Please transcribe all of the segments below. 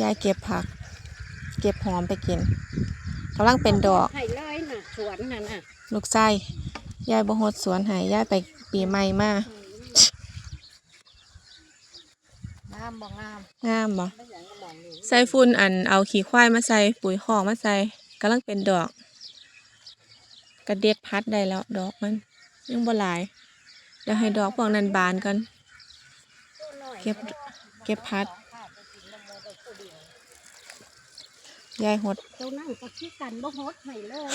ยายเก็บผัก เก็บหอมไปกินกำลังเป็นดอกให้เลยน่ะสวนน่ะน่ะลูกไส้ยายบ่ฮดสวนให้ยายไปปีใหม่มางามบ่งามงามบ่ไม่อย่างก็มองนี่ใส่ฝุ่นอันเอาขี้ควายมาใส่ปุ๋ยคอกมาใส่กำลังเป็นดอกกระเด็ดพัดได้แล้วดอกมัน ยังบ่หลายเดี๋ยวให้ดอกพวกนั้นบานก่อนเก็บเก็บพัด ยายหดเจ้านั่งก็คิดกันบ่ฮดให้เลย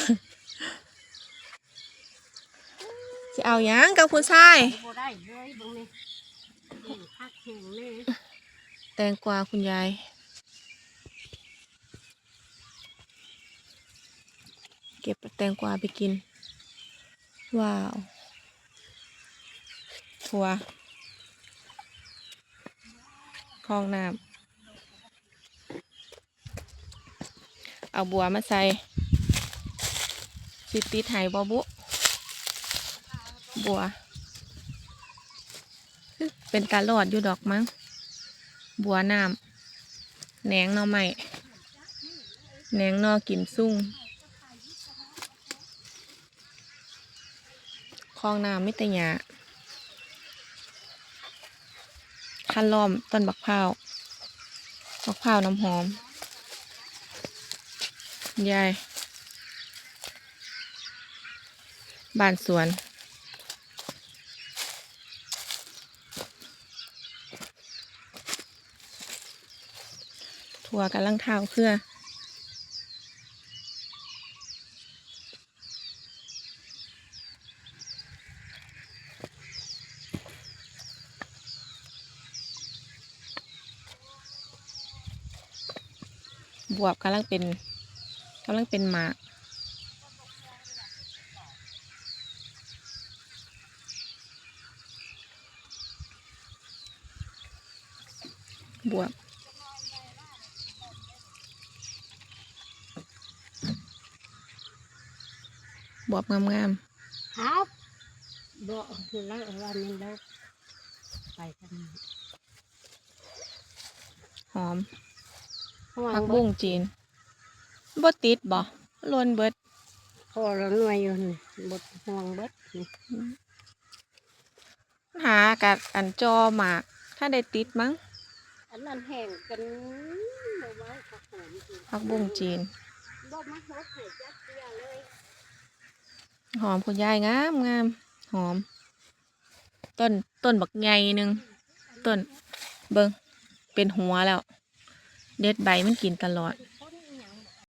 สิเอาหยังกับผู้ชายบ่ได้เลยเบิ่งนี่แห้งคักแห้งแน่แตงกวาคุณยายเก็บแตงกวาไปกิน ว้าวถั่วคลองน้ำ เอาบัวมาใส่สิติดไหบอบุ บัว เป็นตาหลอดอยู่ดอกมั้ง บัวน้ำแหนงนอใหม่แหนงนอกินซุ่งคลองน้ำมิตรหยาคันล้อมต้นบักพร้าวบักพร้าวน้ำหอม ยาย บ้านสวน ถั่วกำลังเท้าเครือบวบกำลังเป็นำลังเป็นหมากบวบบวบงามครับบ่คือแล้ววันนี้แล้วไปกันๆหอมห่วผังกบุ้บุ้งงจีน บ่ติดบ่ลวนเบิดพอเราหน่วยอยู่นี่บดห่วงเบิดนี่หากัดอันจอหมาก ถ้าได้ติดมั้งอันนั้นแห้งกันบ่ไว้ผักหอมจริงผักบุ้งจีนบ่มาฮดให้จักเที่ยเลย หอมคุณยายงามงามหอม ต้นต้นบักใหญ่หนึ่งต้นเบิงเป็นหัวแล้ว เด็ดใบมันกินตลอด